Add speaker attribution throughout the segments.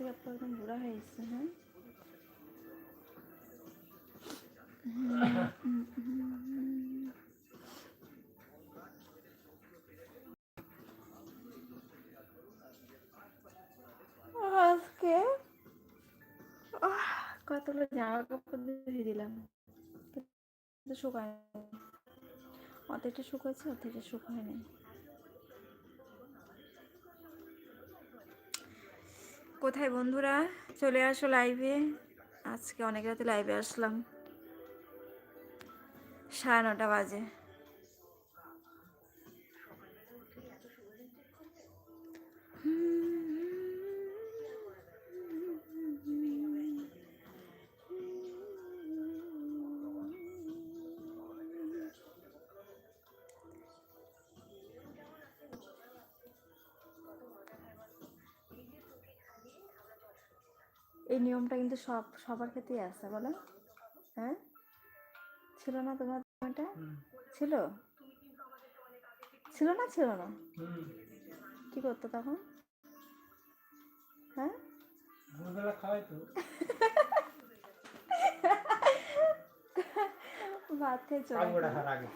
Speaker 1: সত্যি আপু একদম বুড়া হয়ে গেছে হ্যাঁ? আজকে? কতগুলো জামা কাপড় ধুয়ে দিলাম। শুকায়নি। অর্ধেকটা শুকাচ্ছে অর্ধেকটা শুকায়নি। কোথায় বন্ধুরা? চলে আসো লাইভে আজকে অনেক রাতে লাইভে আসলাম। সাড়ে নটা বাজে। নিয়মটা কিন্তু সব সবার ক্ষেত্রেই আছে বলো। হ্যাঁ? ছিল না তোমার এটা ছিল? ছিল না ছিল না? কি করতো তখন? হ্যাঁ?
Speaker 2: ভোরবেলা খাওয়াই তো
Speaker 1: ভাত খেয়ে চলে
Speaker 2: আগে।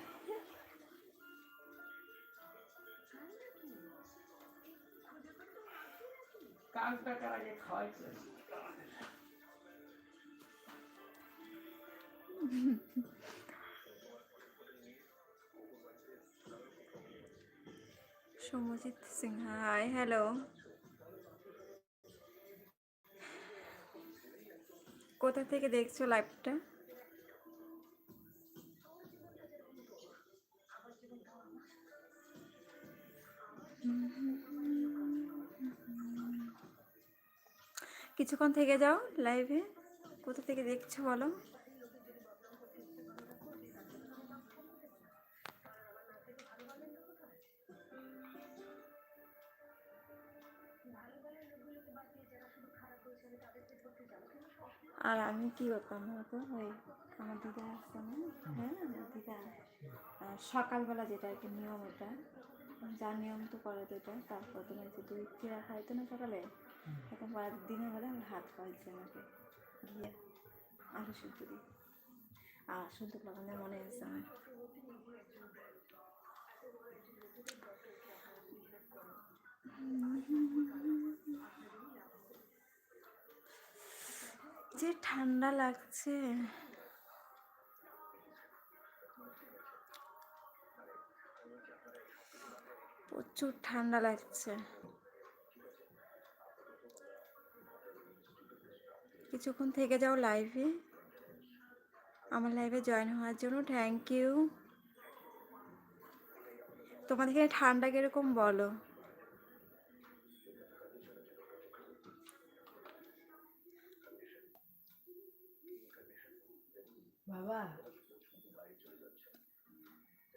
Speaker 2: কাক
Speaker 1: সৌম্যজিৎ সিং হাই হ্যালো কোথা থেকে দেখছ লাইভটা কিছুক্ষণ থেকে যাও লাইভে কোথা থেকে দেখছ বলো? আর আমি কি করতাম বলতো? ওই আমার দিদা আসতো না? হ্যাঁ আমার দিদা। সকালবেলা যেটা আর কি নিয়ম ওটা, যা নিয়ম তো করে তো তারপর তোমার যে দুই চিরা খাইতো না সকালে এখন পরের দিনের বেলা আমার হাত পাইছে আমাকে, গিয়ে আলু শুদ্ধ দিই আর শুদ্ধ লাগানোর মনে আছে আমার। যে ঠান্ডা লাগছে। প্রচুর ঠান্ডা লাগছে। কিছুক্ষণ থেকে যাও লাইভে আমার লাইভে জয়েন হওয়ার জন্য থ্যাংক ইউ তোমাদের এখানে ঠান্ডা কীরকম বলো?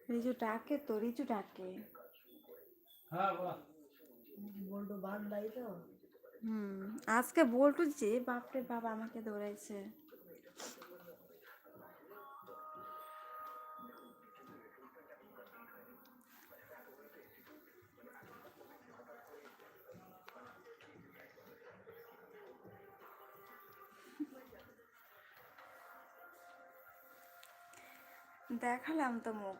Speaker 1: রিজু ডাকে তো রিজু ডাকে।
Speaker 2: হ্যাঁ
Speaker 3: বল্টু বাদ নাই তো।
Speaker 1: হুম আজকে বল্টু যে বাপরে বাপ আমাকে দৌড়াইছে দেখালাম তো মুখ।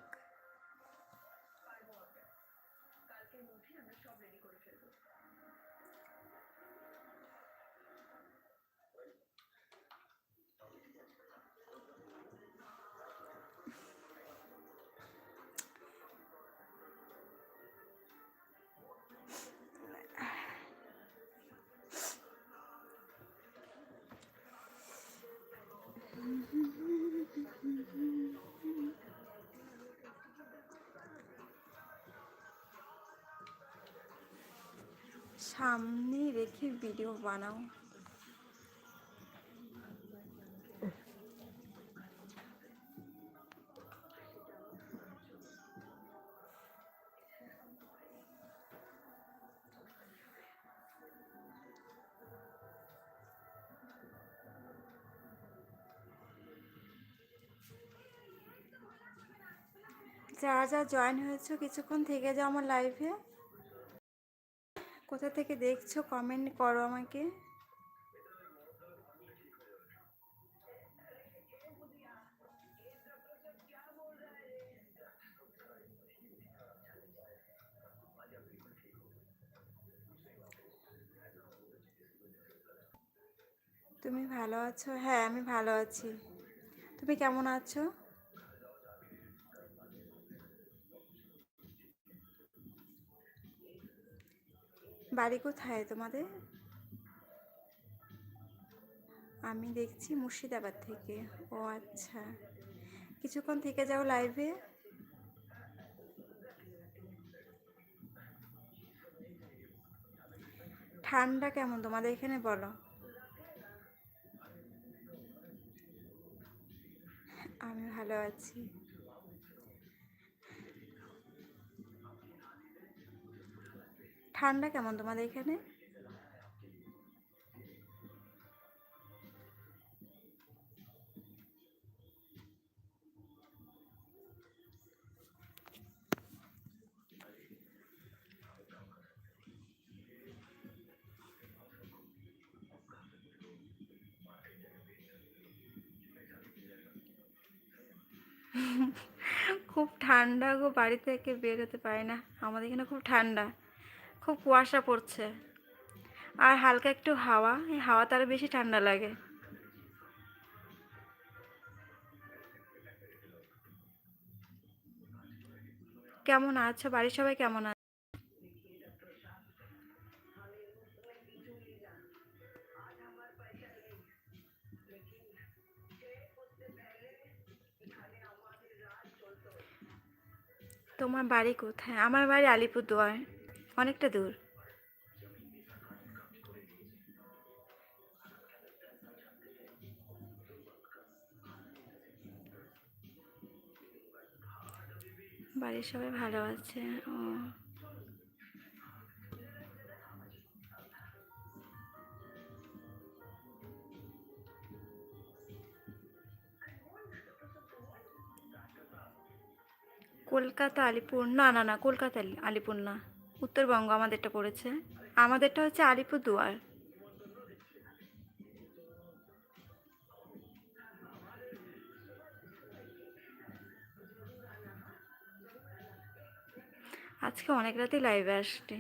Speaker 1: সামনে রেখে ভিডিও বানাও। যারা যা জয়েন হয়েছে কিছুক্ষণ থেকে যাও আমার লাইভে কোথা থেকে দেখছ? কমেন্ট করো আমাকে। তুমি ভালো আছো? হ্যাঁ আমি ভালো আছি। তুমি কেমন আছো? বাড়ি কোথায় তোমাদের? আমি দেখছি মুর্শিদাবাদ থেকে। ও আচ্ছা। কিছুক্ষণ থেকে যাও লাইভে ঠান্ডা কেমন তোমাদের এখানে বলো? আমি ভালো আছি। ঠান্ডা কেমন তোমাদের এখানে? খুব ঠান্ডা গো বাড়ি থেকে বের হতে পারি না। আমাদের এখানে খুব ঠান্ডা। খুব কুয়াশা পড়ছে। আর হালকা একটু হাওয়া, এই হাওয়াতে আরও বেশি ঠান্ডা লাগে। কেমন আছো? বাড়ির সবাই কেমন আছে তোমার বাড়ি কোথায়? আমার বাড়ি আলিপুরদুয়ার। অনেকটা দূর। বাড়ির সবাই ভালো আছে, ও। কলকাতা আলিপুর, না না না, কলকাতা আলি- আলিপুর না। উত্তরবঙ্গ আমাদেরটা পড়েছে আমাদেরটা হচ্ছে আলিপুরদুয়ার। আজকে অনেক রাতেই লাইভে আসছে।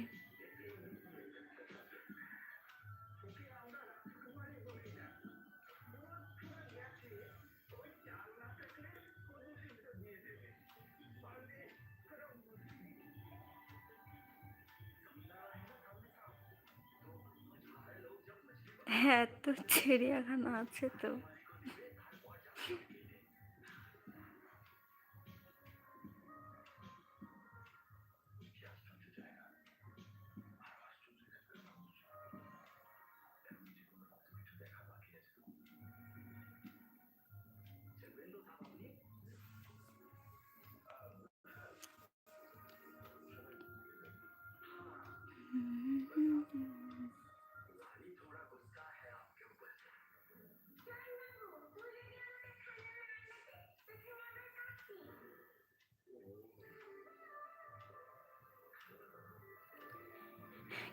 Speaker 1: চিড়িয়াখানা আছে তো।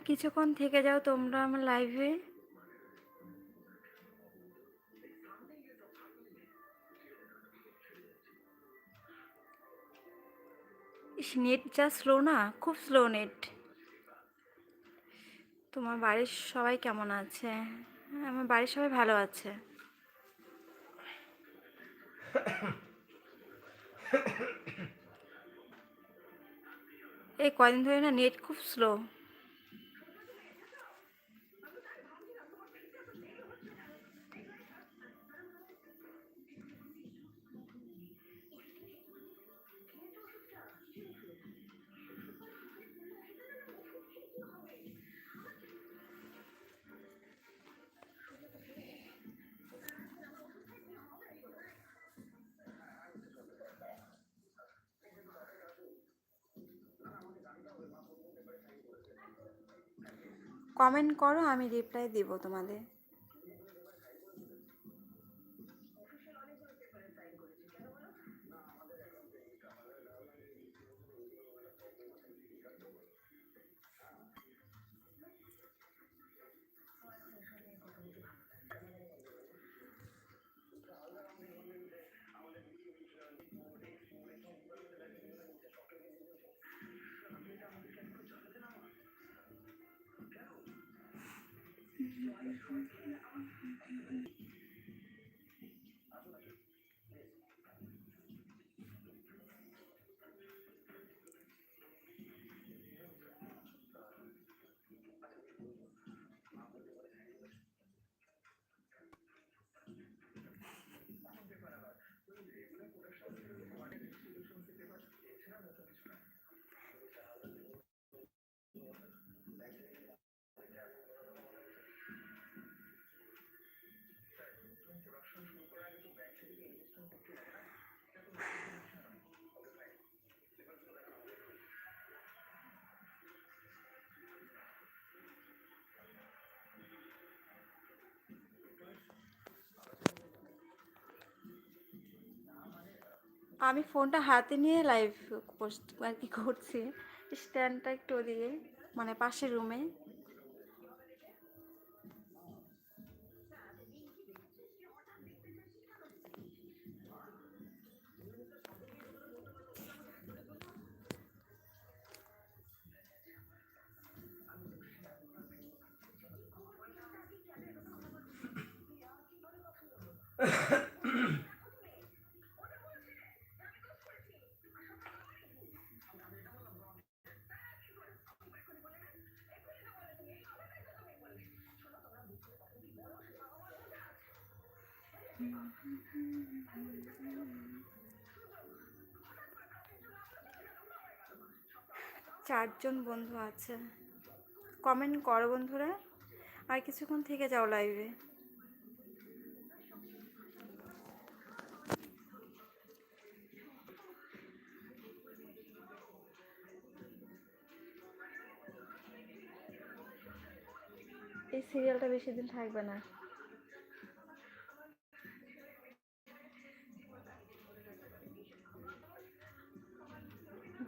Speaker 1: কিছুক্ষণ থেকে যাও তোমরা আমার লাইভে নেট যা স্লো না, খুব স্লো নেট তোমার বাড়ির সবাই কেমন আছে? আমার বাড়ির সবাই ভালো আছে। এই কদিন ধরে না নেট খুব স্লো কমেন্ট করো আমি রিপ্লাই দেব তোমাদের। Thank you. আমি ফোনটা হাতে নিয়ে লাইভ আর কি করছি। স্ট্যান্ডটা একটু ওদিকে মানে পাশের রুমে চারজন বন্ধু আছে। কমেন্ট করো বন্ধুরা। আর কিছুক্ষণ থেকে যাও লাইভে এই সিরিয়ালটা বেশি দিন থাকবে না।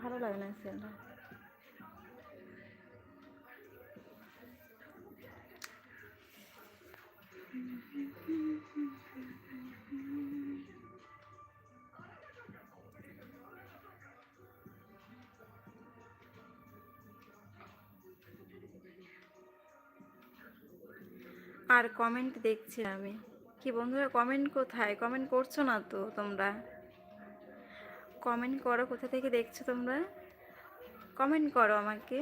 Speaker 1: ভালো লাগে না সিরিয়ালটা আর কমেন্ট দেখছি আমি। কি বন্ধুরা কমেন্ট কোথায়? কমেন্ট করছ না তো তোমরা? কমেন্ট করো কোথা থেকে দেখছ তোমরা? কমেন্ট করো আমাকে।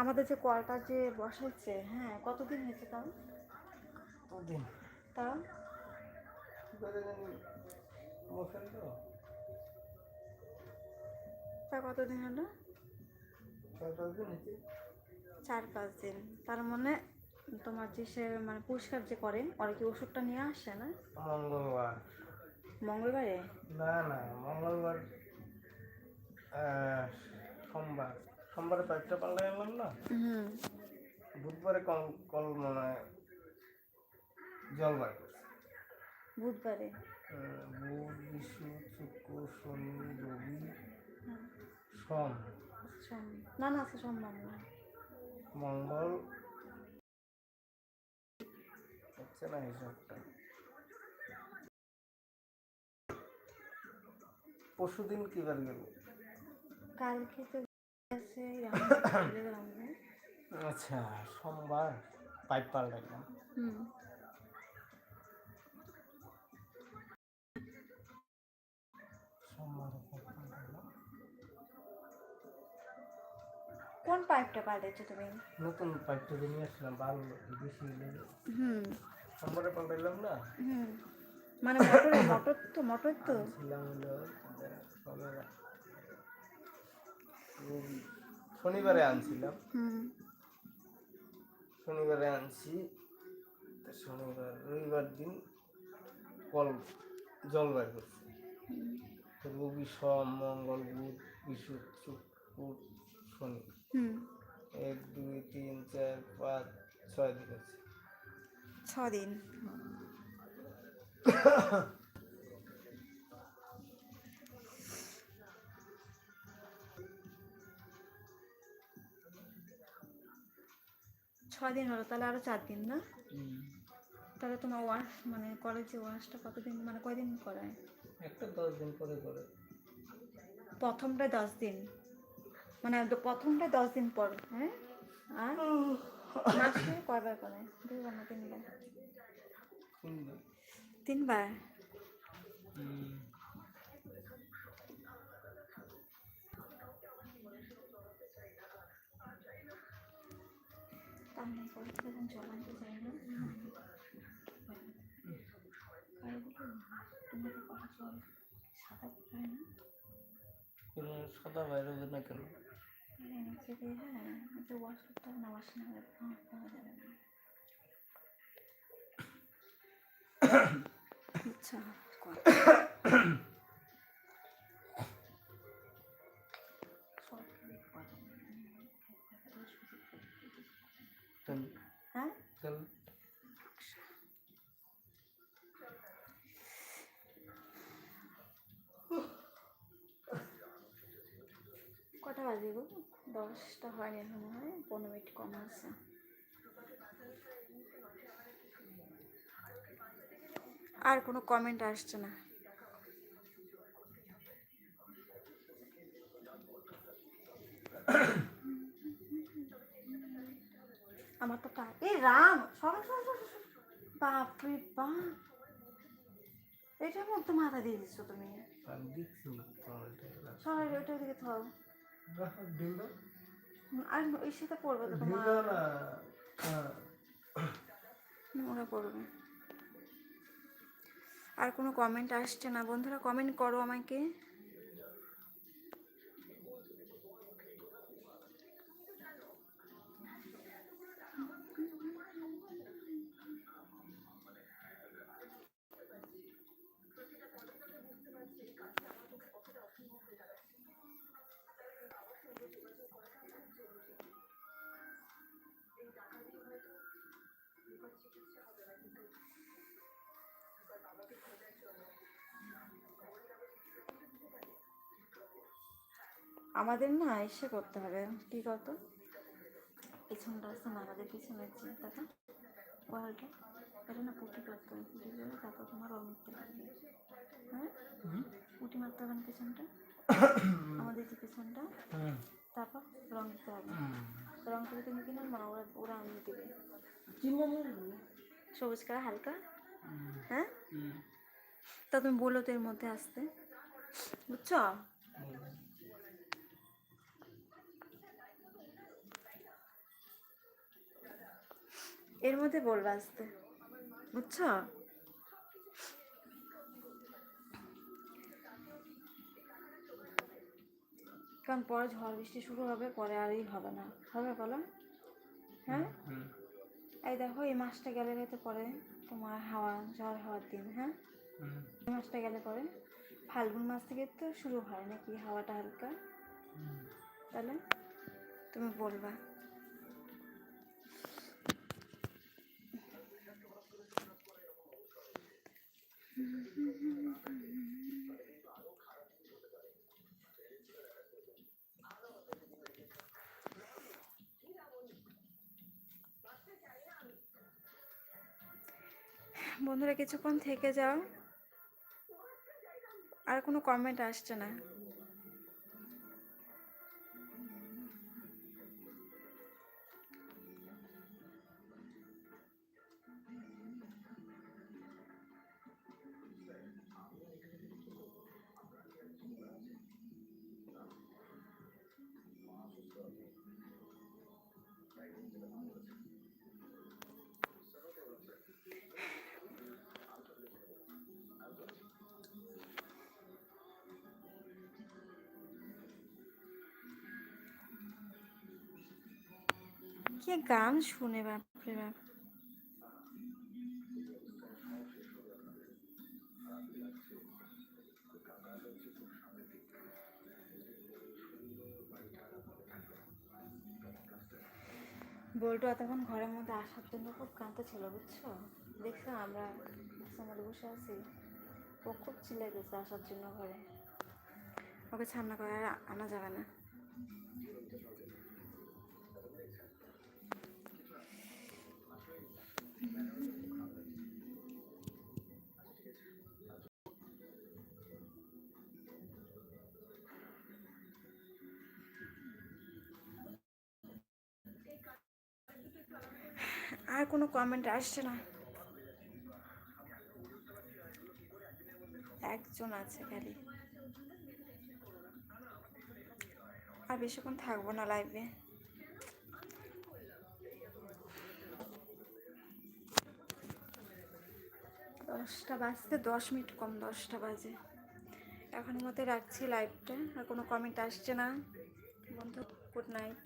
Speaker 1: আমাদের যে কলটা যে বসাইছে হ্যাঁ কতদিন হয়েছে তাও?
Speaker 2: কতদিন?
Speaker 1: তাও?
Speaker 2: তো
Speaker 1: কতদিন হলো? চার পাঁচ দিন। তার মানে তোমার যে সে মানে পুরস্কার যে করে ওরা কি ওষুধটা নিয়ে আসে না?
Speaker 2: মঙ্গলবার।
Speaker 1: মঙ্গলবারে?
Speaker 2: না না মঙ্গলবার সোমবার। সোমবারে পাইপটা পাল্টা গেলাম না। বুধবারে কল কল মানে জল বার করছে।
Speaker 1: বুধবারে?
Speaker 2: বুধ বিষ্ণু শুক্র শনি রবি সোম।
Speaker 1: সোম। না না সোমবার না।
Speaker 2: মঙ্গল। হচ্ছে না হিসাবটা পরশু দিন কি বার গেল?
Speaker 1: কালকে তো।
Speaker 2: আচ্ছা সোমবার পাইপ পাল্টাইলাম
Speaker 1: কোন পাইপটা পাল্টেছো তুমি?
Speaker 2: নতুন পাইপটা নিয়ে আসলাম ভালো বেশি
Speaker 1: হুম।
Speaker 2: সোমবারে পাল্টাইলাম না?
Speaker 1: হুম। মানে মোটর মোটর তো মোটর তো।
Speaker 2: ছিলাম হলো শনিবারে আনছিলাম। শনিবারে আনছি। শনিবার রবিবার দিন কল জল বার করছে। রবি সোম মঙ্গল বুধ বৃহস্পতি শুক্র শনি। এক দুই তিন চার পাঁচ ছয় দিন আছে।
Speaker 1: ছ ছয় দিন হলো তাহলে আরও চার দিন না? তাহলে তোমার ওয়াশ মানে কলেজে ওয়াশটা কতদিন মানে কয়দিন করায়
Speaker 2: একটা দশ দিন পরে করে।
Speaker 1: প্রথমটা দশ দিন। মানে প্রথমটা দশ দিন পর হ্যাঁ? আর? মাসে কয়বার করে? দুইবার না তিনবার?
Speaker 2: তিনবার।
Speaker 1: তিনবার?
Speaker 2: হুম।
Speaker 1: তাহলে পরে যখন জল আনতে যাই না আর ওগুলো তোমাদের কত জল সাদা না
Speaker 2: সাদা বাইরে হবে না কেন
Speaker 1: হ্যাঁ হবে না ওয়াশ না হলে যাবে না আচ্ছা হ্যাঁ? কটা বাজে গো? দশটা হয়নি এখন হয় পনেরো মিনিট কম আছে। আর কোনো কমেন্ট আসছে না। আমার তো এই রাম সরো সরো। বাপরে বাপ। এটার মধ্যে মাথা দিয়ে দিচ্ছ তুমি। সবাই ওইটার দিকে থাও। আর ওই সাথে পড়বে তো তোমার।
Speaker 2: হ্যাঁ।
Speaker 1: পড়বে। আর কোনো কমেন্ট আসছে না। বন্ধুরা কমেন্ট করো আমাকে। আমাদের না এসে করতে হবে। কি কত পিছনটা আছে না আমাদের পিছনের চিন্তাটা ওয়ালটা। এটা না পুটি করতে হবে পুটি করে তারপর তোমার রং দিতে লাগবে। হ্যাঁ? পুটি মারতে হবে পিছনটা? আমাদের যে পিছনটা তারপর রং দিতে হবে। রং করে তুমি কিনা মা ওরা ওরা আনিয়ে দেবে। সবুজ কালার হালকা। হ্যাঁ? তা তুমি বলো তো এর মধ্যে আসতে। বুঝছ? এর মধ্যে বলবা আসতে বুঝছ? কারণ পরে ঝড় বৃষ্টি শুরু হবে পরে আরই হবে না। হবে বলো? হ্যাঁ? এই দেখো এই মাসটা গেলে হয়তো পরে তোমার হাওয়া ঝড় হওয়ার দিন হ্যাঁ? এই মাসটা গেলে পরে ফাল্গুন মাস থেকে তো শুরু হয় নাকি হাওয়াটা হালকা? তাহলে তুমি বলবা। বন্ধুরা কিছুক্ষণ থেকে যাও। আর কোনো কমেন্ট আসছে না। কি গান শুনে বাপরে বাপ। বল্টু এতক্ষণ ঘরের মধ্যে আসার জন্য খুব কাঁদতে ছিল, বুঝছ? দেখছ, আমরা আমাদের বসে আছি। ও খুব চিল্লাইতেছে আসার জন্য ঘরে। ওকে ছান্না করে আনা যাবে না। আর কোনো কমেন্ট আসছে না? একজন আছে খালি। আর বেশিক্ষণ থাকব না লাইভে দশটা বাজতে, দশ মিনিট কম, দশটা বাজে। এখন মতে রাখছি লাইভটা আর কোনো কমেন্ট আসছে না। বন্ধু গুড নাইট